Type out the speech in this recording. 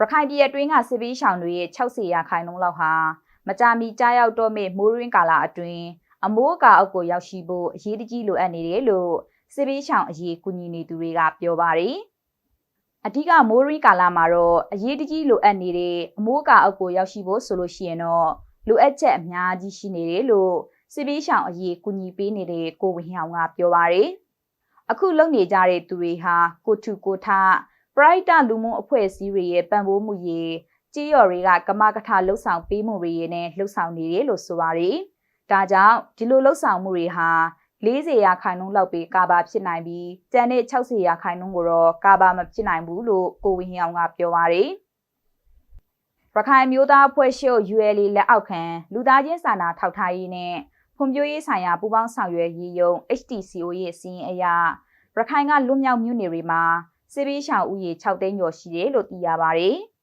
ရခိုင်ပြည်အတွင်းကစစ်ပေးရှောင်တွေရဲ့60ရာခိုင်နှုန်းလောက်ဟာမကြာမီကြားရောက်တော့မယ့်မိုးရင်းကာလအတွင်းအမိုးအကာအုပ်ကိုရောက်ရှိဖို့အရေးတကြီးလိုအပ်နေတယ်လို့စစ်ပေးရှောင်အရေးကူညီနေသူတွေကပြောပါတယ်။အဓိကမိုးရင်းကာလမှာတော့အရေးတကြီးလိုအပ်နေတဲ့အမိုးအကာအုပ်ကိုရောက်ရှိဖို့ဆိုလို့ရှိရင်တော့လိုအပ်ချက်အများကြီးရှိနေတယ်လို့စစ်ပေးရှောင်အရေးကူညီပေးနေတဲ့ကိုဝင်းဟောင်ကပြောပါတယ်။အခုလုပ်နေကြတဲ့သူတွေဟာကိုထုကိုထ ပရိုက်တာလူမှုအဖွဲ့အစည်းတွေရဲ့ပံ့ပိုးမှုရေကြေးရော်တွေကကမကထလှုပ်ဆောင်ပေးမှုတွေနဲ့လှုပ်ဆောင်နေတယ်လို့ဆိုပါတယ်။ဒါကြောင့်ဒီလိုလှုပ်ဆောင်မှုတွေဟာ40ရာခိုင်နှုန်းလောက်ပဲကာဘာဖြစ်နိုင်ပြီးကျန်တဲ့60ရာခိုင်နှုန်းကိုတော့ကာဘာမဖြစ်နိုင်ဘူးလို့ကိုဝင်းဟောင်ကပြောပါတယ်။ရခိုင်မျိုးသားအဖွဲ့ရှုပ် ULA လက်အောက်ခံလူသားချင်းစာနာထောက်ထားရေးနဲ့ဖွံ့ဖြိုးရေးဆိုင်ရာပူးပေါင်းဆောင်ရွက်ရေးယုံ HTCO ရဲ့စီးရင်အရရခိုင်ကလွတ်မြောက်မြို့နယ်တွေမှာ စစ်ပေးရှောင်ဦးရေ6သိန်းကျော်ရှိတယ်လို့သိရပါတယ်။